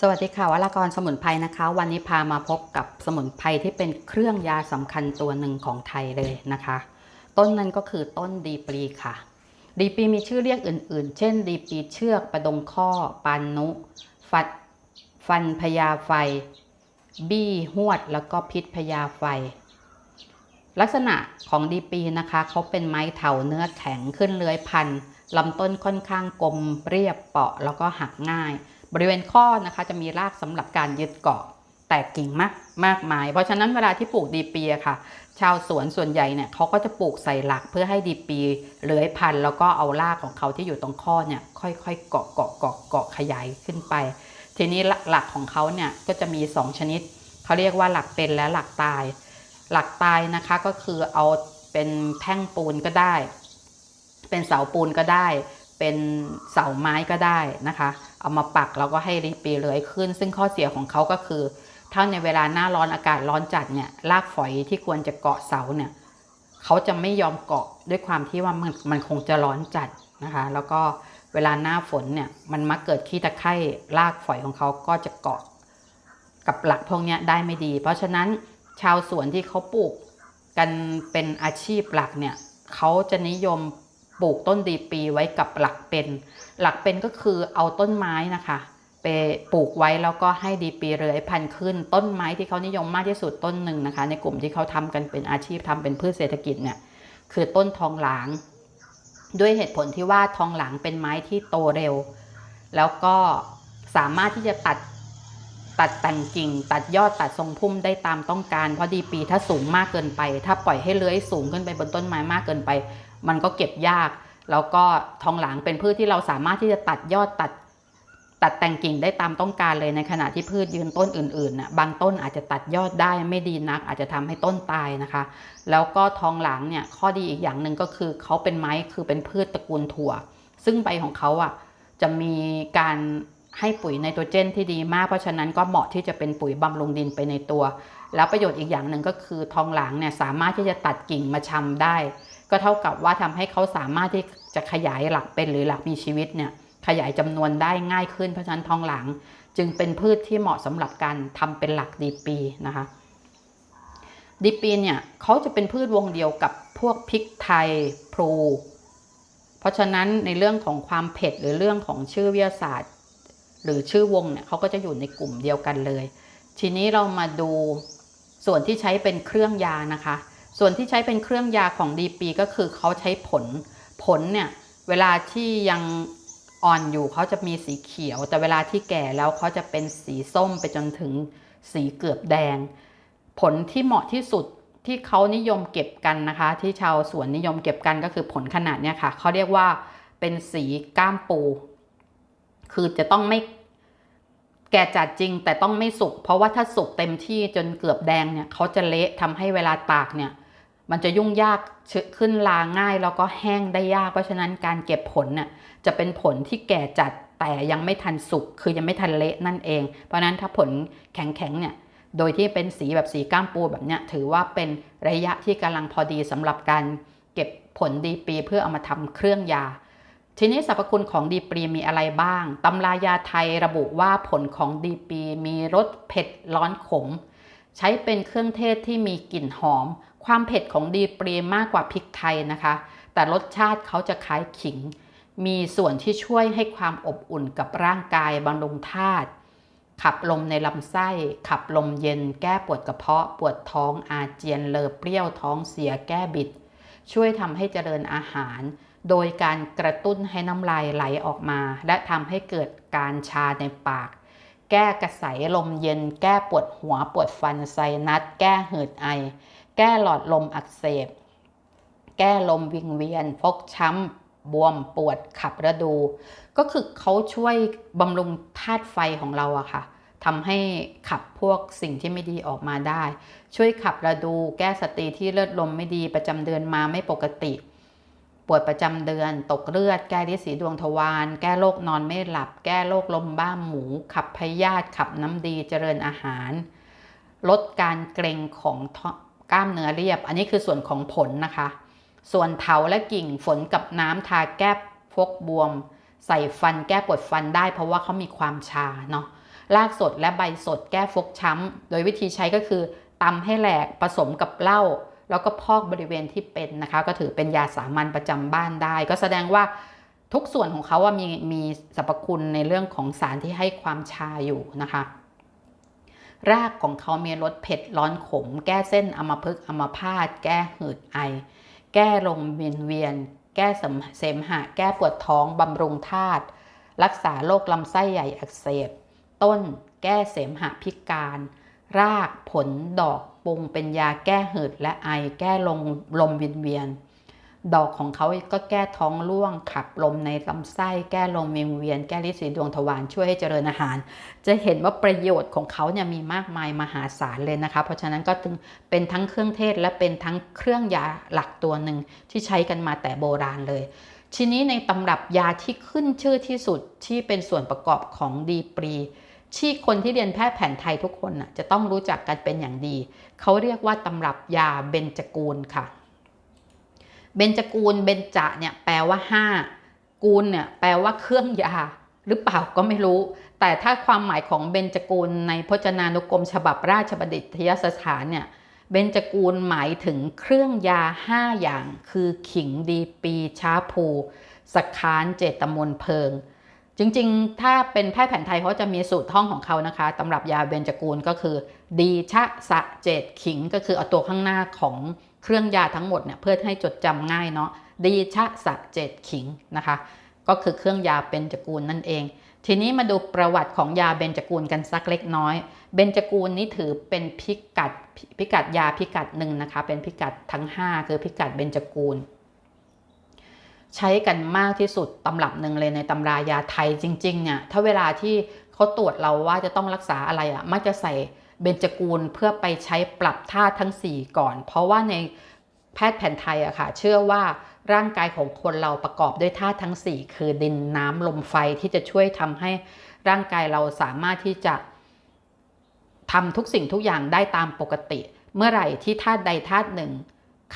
สวัสดีค่ะวรากรสมุนไพรนะคะ วันนี้พามาพบกับสมุนไพรที่เป็นเครื่องยาสำคัญตัวหนึ่งของไทยเลยนะคะ ต้นนั้นก็คือต้นดีปรีค่ะ ดีปรีมีชื่อเรียกอื่น ๆ เช่น ดีปรีเชือกประดงข้อปานนุ ฟัดฟันพญาไฟ บี้หวด แล้วก็พิษพญาไฟ ลักษณะของดีปีนะคะเขาเป็นไม้เถาเนื้อแข็งขึ้นเลื้อยพันลำต้นค่อนข้างกลมเรียบเปาะแล้วก็หักง่าย บริเวณข้อนะคะจะมีรากสำหรับการยึดเกาะแตกกิ่งมากมากมาย เพราะฉะนั้นเวลาที่ปลูกดีปีอะค่ะ ชาวสวนส่วนใหญ่เนี่ยเขาก็จะปลูกใส่หลักเพื่อให้ดีปีเลื้อยพันธุ์แล้วก็เอารากของเขาที่อยู่ตรงข้อเนี่ยค่อยๆเกาะเกาะเกาะเกาะขยายขึ้นไป ทีนี้หลักของเขาเนี่ยก็จะมี 2 ชนิดเขาเรียกว่าหลักเป็นและหลักตาย หลักตายนะคะก็คือเอาเป็นแท่งปูนก็ได้ เป็นเสาปูนก็ได้ เป็นเสาไม้ก็ได้นะคะ เอามาปักแล้วก็ให้ริบปีเลื้อยขึ้น ซึ่งข้อเสียของเขาก็คือ ถ้าในเวลาหน้าร้อนอากาศร้อนจัดเนี่ยรากฝอยที่ควรจะเกาะเสาเนี่ยเขาจะไม่ยอมเกาะด้วยความที่ว่ามันมันคงจะร้อนจัดนะคะ แล้วก็เวลาหน้าฝนเนี่ยมันมักเกิดขี้ตะไคร่รากฝอยของเขาก็จะเกาะกับหลักพวกนี้ได้ไม่ดี เพราะฉะนั้นชาวสวนที่เขาปลูกกันเป็นอาชีพหลักเนี่ยเขาจะนิยม ปลูกต้นดีปีไว้กับหลักเป็น หลักเป็นก็คือเอาต้นไม้นะคะไปปลูกไว้แล้วก็ให้ดีปีเรือยพันธุ์ขึ้น ต้นไม้ที่เขานิยมมากที่สุดต้นหนึ่งนะคะ ในกลุ่มที่เขาทำกันเป็นอาชีพทำเป็นพืชเศรษฐกิจเนี่ยคือต้นทองหลาง ด้วยเหตุผลที่ว่าทองหลางเป็นไม้ที่โตเร็ว แล้วก็สามารถที่จะตัดตัดแต่งกิ่ง ตัดยอดตัดทรงพุ่มได้ตามต้องการเพราะดีปีถ้าสูงมากเกินไป ถ้าปล่อยให้เลื้อยสูงขึ้นไปบนต้นไม้มากเกินไป มันก็เก็บยาก แล้วก็ทองหลางเป็นพืชที่เราสามารถที่จะตัดยอดตัดตัดแต่งกิ่งได้ตามต้องการเลยในขณะที่พืชยืนต้นอื่นๆน่ะบางต้นอาจจะตัดยอดได้ไม่ดีนัก อาจจะทำให้ต้นตายนะคะ แล้วก็ทองหลางเนี่ยข้อดีอีกอย่างหนึ่งก็คือเขาเป็นไม้คือเป็นพืชตระกูลถั่ว ซึ่งใบของเขาอะจะมีการให้ปุ๋ยไนโตรเจนที่ดีมากเพราะฉะนั้นก็เหมาะที่จะเป็นปุ๋ยบำรุงดินไปในตัว แล้วประโยชน์อีกอย่างหนึ่งก็คือทองหลางเนี่ยสามารถที่จะตัดกิ่งมาชำได้ ก็เท่ากับว่าทำให้เขาสามารถที่จะขยายหลักเป็นหรือหลักมีชีวิตเนี่ยขยายจำนวนได้ง่ายขึ้นเพราะฉะนั้นทองหลางจึงเป็นพืชที่เหมาะสำหรับการทำเป็นหลักดีปีนะคะดีปีเนี่ยเขาจะเป็นพืชวงเดียวกับพวกพริกไทยพลูเพราะฉะนั้นในเรื่องของความเผ็ดหรือเรื่องของชื่อวิทยาศาสตร์ หรือชื่อวงเนี่ยเขาก็จะอยู่ในกลุ่มเดียวกันเลย ทีนี้เรามาดูส่วนที่ใช้เป็นเครื่องยานะคะ ส่วนที่ใช้เป็นเครื่องยาของดีปีก็คือเขาใช้ผล ผลเนี่ย เวลาที่ยังอ่อนอยู่เขาจะมีสีเขียว แต่เวลาที่แก่แล้วเขาจะเป็นสีส้มไปจนถึงสีเกือบแดง ผลที่เหมาะที่สุดที่เขานิยมเก็บกันนะคะ ที่ชาวสวนนิยมเก็บกันก็คือผลขนาดเนี้ยค่ะเขาเรียกว่าเป็นสีก้ามปู คือจะต้องไม่แก่จัดจริงแต่ต้องไม่สุก เพราะว่าถ้าสุกเต็มที่จนเกือบแดงเนี่ยเขาจะเละทำให้เวลาตากเนี่ย มันจะยุ่งยากขึ้นลาง่าย แล้วก็แห้งได้ยาก เพราะฉะนั้นการเก็บผลเนี่ยจะเป็นผลที่แก่จัดแต่ยังไม่ทันสุกคือยังไม่ทันเละนั่นเอง เพราะนั้นถ้าผลแข็งๆเนี่ยโดยที่เป็นสีแบบสีก้ามปูแบบเนี้ยถือว่าเป็นระยะที่กำลังพอดีสำหรับการเก็บผลดีปีเพื่อเอามาทำเครื่องยา ทีนี้สรรพคุณของดีปรีมีอะไรบ้างตำรายาไทยระบุว่าผลของดีปีมีรสเผ็ดร้อนขม ใช้เป็นเครื่องเทศที่มีกลิ่นหอม ความเผ็ดของดีปรีมากกว่าพริกไทยนะคะ แต่รสชาติเขาจะคล้ายขิง มีส่วนที่ช่วยให้ความอบอุ่นกับร่างกายบำรุงธาตุขับลมในลำไส้ ขับลมเย็น แก้ปวดกระเพาะ ปวดท้องอาเจียนเลอเปรี้ยวท้องเสียแก้บิด ช่วยทำให้เจริญอาหาร โดยการกระตุ้นให้น้ำลายไหลออกมา และทำให้เกิดการชาในปาก แก้กระสายลมเย็น แก้ปวดหัวปวดฟันไซนัส แก้หืดไอ แก้หลอดลมอักเสบ แก้ลมวิงเวียน ฟกช้ำ บวมปวดขับระดู ก็คือเขาช่วยบำรุงธาตุไฟของเราอะค่ะทำให้ขับพวกสิ่งที่ไม่ดีออกมาได้ ช่วยขับระดู แก้สตรีที่เลือดลมไม่ดีประจำเดือนมาไม่ปกติ ปวดประจำเดือน ตกเลือด แก้ฤทธิ์สีดวงทวารแก้โรคนอนไม่หลับ แก้โรคลมบ้าหมู ขับพยาธิขับน้ำดีเจริญอาหาร ลดการเกร็งของกล้ามเนื้อเรียบ อันนี้คือส่วนของผลนะคะ ส่วนเถาและกิ่งฝนกับน้ำทาแก้ฟกบวม ใส่ฟันแก้ปวดฟันได้ เพราะว่าเขามีความชาเนาะรากสดและใบสดแก้ฟกช้ำ โดยวิธีใช้ก็คือตำให้แหลกผสมกับเหล้า แล้วก็พอกบริเวณที่เป็นนะคะ ก็ถือเป็นยาสามัญประจำบ้านได้ ก็แสดงว่าทุกส่วนของเขาว่ามีมีสรรพคุณในเรื่องของสารที่ให้ความชาอยู่นะคะ รากของเขามีรสเผ็ดร้อนขม แก้เส้นอมพฤกอมพาตแก้หืดไอ แก้ลมเวียนเวียน แก้เสมหะ แก้ปวดท้องบำรุงธาตุรักษาโรคลำไส้ใหญ่อักเสบ ต้น แก้เสมหะพิการ รากผลดอก ปรุงเป็นยาแก้หืดและไอแก้ลมลมเวียนเวียน ดอกของเขาก็แก้ท้องร่วงขับลมในลำไส้แก้ลมเวียนเวียน แก้ลิสีดวงทวารช่วยให้เจริญอาหาร จะเห็นว่าประโยชน์ของเขาเนี่ยมีมากมายมหาศาลเลยนะคะ เพราะฉะนั้นก็ถึงเป็นทั้งเครื่องเทศและเป็นทั้งเครื่องยาหลักตัวหนึ่งที่ใช้กันมาแต่โบราณเลยทีนี้ในตำรับยาที่ขึ้นชื่อที่สุดที่เป็นส่วนประกอบของดีปรี ที่คนที่เรียนแพทย์แผนไทยทุกคนน่ะจะต้องรู้จักกันเป็นอย่างดี เขาเรียกว่าตำรับยาเบญจกูลค่ะ เบญจกูลเบญจะเนี่ยแปลว่าห้ากูลเนี่ยแปลว่าเครื่องยาหรือเปล่าก็ไม่รู้ แต่ถ้าความหมายของเบญจกูลในพจนานุกรม ฉบับราชบัณฑิตยสถานเนี่ยเบญจกูลหมายถึงเครื่องยาห้าอย่าง คือขิงดีปีช้าภูสคานเจตมนเพลิง จริงๆ ถ้าเป็นแพทย์แผนไทยเขาจะมีสูตรท่องของเขานะคะตำรับยาเบญจกูลก็คือ ดีชะสะเจตขิง ก็คือเอาตัวข้างหน้าของเครื่องยาทั้งหมดเนี่ยเพื่อให้จดจำง่ายเนาะดีชะสะเจตขิงนะคะ ก็คือเครื่องยาเบญจกูลนั่นเอง ทีนี้มาดูประวัติของยาเบญจกูลกันสักเล็กน้อย เบญจกูลนี้ถือเป็นพิกัดพิกัดยาพิกัดหนึ่งนะคะ เป็นพิกัดทั้ง 5 คือพิกัดเบญจกูล ใช้กันมากที่สุดตำรับหนึ่งเลยในตำรายาไทยจริงๆเนี่ยถ้าเวลาที่เขาตรวจเราว่าจะต้องรักษาอะไรอะ่ะมักจะใส่เบญจกูลเพื่อไปใช้ปรับธาตุทั้ง 4 ก่อน เพราะว่าในแพทย์แผนไทยอะค่ะ เชื่อว่าร่างกายของคนเราประกอบด้วยธาตุทั้ง 4 คือดินน้ำลมไฟที่จะช่วยทำให้ร่างกายเราสามารถที่จะทำทุกสิ่งทุกอย่างได้ตามปกติ เมื่อไหร่ที่ธาตุใดธาตุหนึ่ง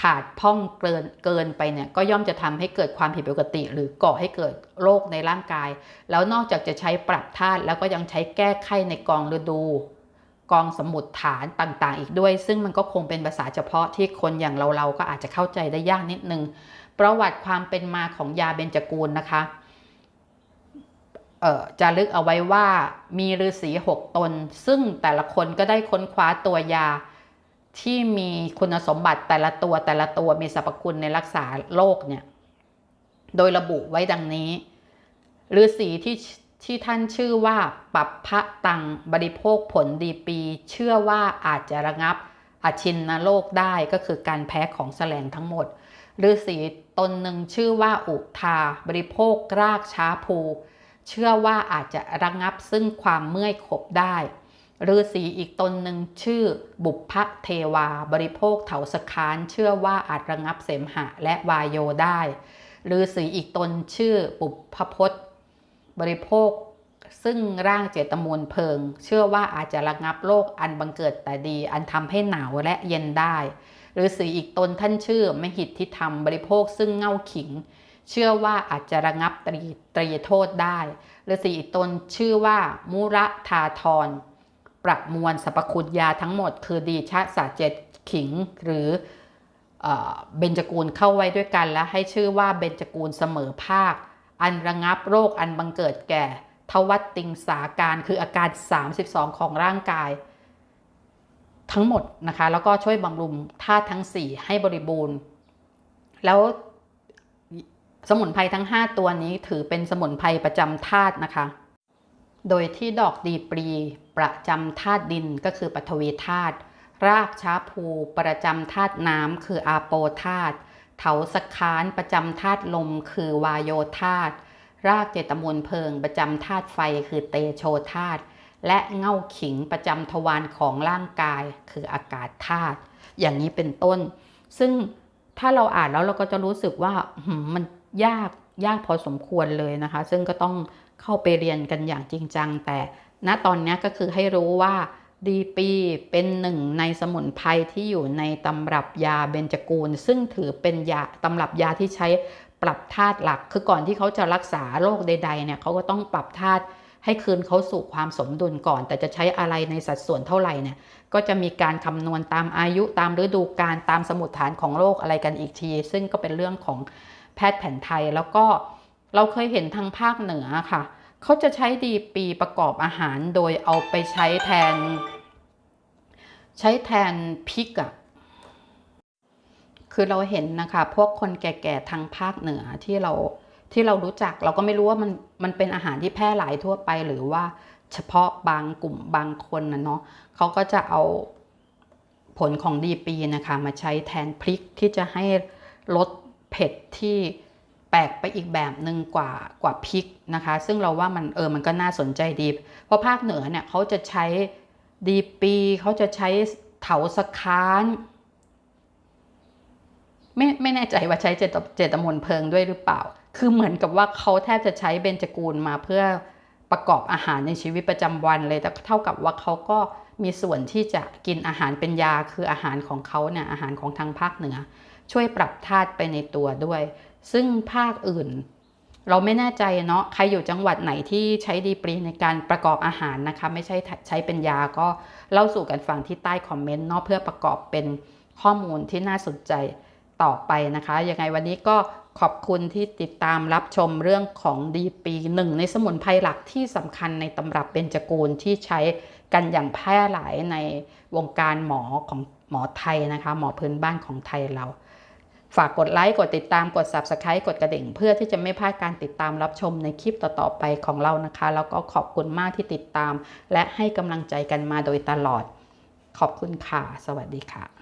ขาดพ่องเกินเกินไปเนี่ยก็ย่อมจะทำให้เกิดความผิดปกติ หรือก่อให้เกิดโรคในร่างกาย แล้วนอกจากจะใช้ปรับธาตุแล้วก็ยังใช้แก้ไขในกองฤดู กองสมุดฐานต่างๆ อีกด้วย ซึ่งมันก็คงเป็นภาษาเฉพาะที่คนอย่างเราเราก็อาจจะเข้าใจได้ยากนิดนึง ประวัติความเป็นมาของยาเบญจกูลนะคะจะลึกเอาไว้ว่ามีฤาษีหกตน ซึ่งแต่ละคนก็ได้ค้นคว้าตัวยา ที่มีคุณสมบัติแต่ละตัวแต่ละตัวมีสรรพคุณในรักษาโรคเนี่ย โดยระบุไว้ดังนี้ฤาษีที่ที่ท่านชื่อว่าปับพระตังบริโภคผลดีปี เชื่อว่าอาจจะระงับอาชินนโรคได้ก็คือการแพ้ของแสลงทั้งหมดฤาษีตนหนึ่งชื่อว่าอุทาบริโภครากช้าภู เชื่อว่าอาจจะระงับซึ่งความเมื่อยขบได้ ฤาษีอีกตนหนึ่งชื่อบุพพเทวา บริโภคเถาสคานเชื่อว่าอาจระงับเสมหะและวายโยได้ฤาษีอีกตนชื่อบุพพพศบริโภค ซึ่งร่างเจตมูลเพิง เชื่อว่าอาจจะระงับโรคอันบังเกิดแต่ดี อันทำให้หนาวและเย็นได้ฤาษีอีกตนท่านชื่อมหิทธิธรรม บริโภคซึ่งเง่าขิง เชื่อว่าอาจจะระงับตรีตรีโทษได้ฤาษีอีกตนชื่อว่ามุระทาทร ประมวลสรรพคุณยาทั้งหมด คือดีชะสาเจ็ดขิงหรือเบญจกูลเข้าไว้ด้วยกัน และให้ชื่อว่าเบญจกูลเสมอภาค อันระงับโรคอันบังเกิดแก่ ทวัตติงสาการคืออาการ 32 ของร่างกาย ทั้งหมดนะคะ แล้วก็ช่วยบำรุงธาตุทั้ง 4 ให้บริบูรณ์ แล้วสมุนไพรทั้ง 5 ตัวนี้ถือเป็นสมุนไพรประจำธาตุนะคะ โดยที่ดอกดีปรี ประจำธาตุดินก็คือปฐวีธาตุรากช้าภูประจำธาตุน้ำคืออาโปธาตุเถาสคานประจำธาตุลมคือวายโยธาตุรากเจตมูลเพลิงประจำธาตุไฟคือเตโชธาตุและเง่าขิงประจำทวารของร่างกายคืออากาศธาตุอย่างนี้เป็นต้น ซึ่งถ้าเราอ่านแล้วเราก็จะรู้สึกว่ามันยากยากพอสมควรเลยนะคะ ซึ่งก็ต้องเข้าไปเรียนกันอย่างจริงจัง แต่ ณตอนนี้ก็คือให้รู้ว่าดีปีเป็นหนึ่งในสมุนไพรที่อยู่ในตำรับยาเบญจกูล ซึ่งถือเป็นยาตำรับยาที่ใช้ปรับธาตุหลัก คือก่อนที่เขาจะรักษาโรคใด ๆ เนี่ยเขาก็ต้องปรับธาตุให้คืนเขาสู่ความสมดุลก่อน แต่จะใช้อะไรในสัดส่วนเท่าไหร่เนี่ยก็จะมีการคำนวณตามอายุตามฤดูกาลตามสมุดฐานของโรคอะไรกันอีกที ซึ่งก็เป็นเรื่องของแพทย์แผนไทยแล้วก็เราเคยเห็นทางภาคเหนือค่ะ เขาจะใช้ดีปีประกอบอาหารโดยเอาไปใช้แทน ใช้แทนพริกอะคือเราเห็นนะคะ พวกคนแก่ๆทางภาคเหนือที่เราที่เรารู้จักเราก็ไม่รู้ว่ามันมันเป็นอาหารที่แพร่หลายทั่วไปหรือว่าเฉพาะบางกลุ่มบางคนนะเนาะเขาก็จะเอาผลของดีปีนะคะ มาใช้แทนพริกที่จะให้ลดเผ็ดที่ แปลกไปอีกแบบหนึ่งกว่ากว่าพริกนะคะ ซึ่งเราว่ามันเออมันก็น่าสนใจดี เพราะภาคเหนือเนี่ยเขาจะใช้ดีปีเขาจะใช้เถาสคานไม่ไม่แน่ใจว่าใช้เจตเจตมนเพลิงด้วยหรือเปล่า คือเหมือนกับว่าเขาแทบจะใช้เบญจกูลมาเพื่อประกอบอาหารในชีวิตประจำวันเลย แต่เท่ากับว่าเขาก็มีส่วนที่จะกินอาหารเป็นยาคืออาหารของเขาเนี่ยอาหารของทางภาคเหนือ ช่วยปรับธาตุไปในตัวด้วย ซึ่งภาคอื่น เราไม่แน่ใจเนาะใครอยู่จังหวัดไหนที่ใช้ดีปรีในการประกอบอาหารนะคะ ไม่ใช่ใช้เป็นยาก็เล่าสู่กันฟังที่ใต้คอมเมนต์เนาะเพื่อประกอบเป็นข้อมูลที่น่าสนใจต่อไปนะคะยังไงวันนี้ก็ขอบคุณที่ติดตามรับชมเรื่องของดีปีหนึ่งในสมุนไพรหลักที่สำคัญในตำรับเบญจกูลที่ใช้กันอย่างแพร่หลายในวงการหมอของหมอไทยนะคะ หมอพื้นบ้านของไทยเรา ฝากกดไลค์ กดติดตาม กด Subscribe กดกระดิ่ง เพื่อที่จะไม่พลาดการติดตามรับชมในคลิปต่อๆไปของเรานะคะ แล้วก็ขอบคุณมากที่ติดตาม และให้กำลังใจกันมาโดยตลอด ขอบคุณค่ะ สวัสดีค่ะ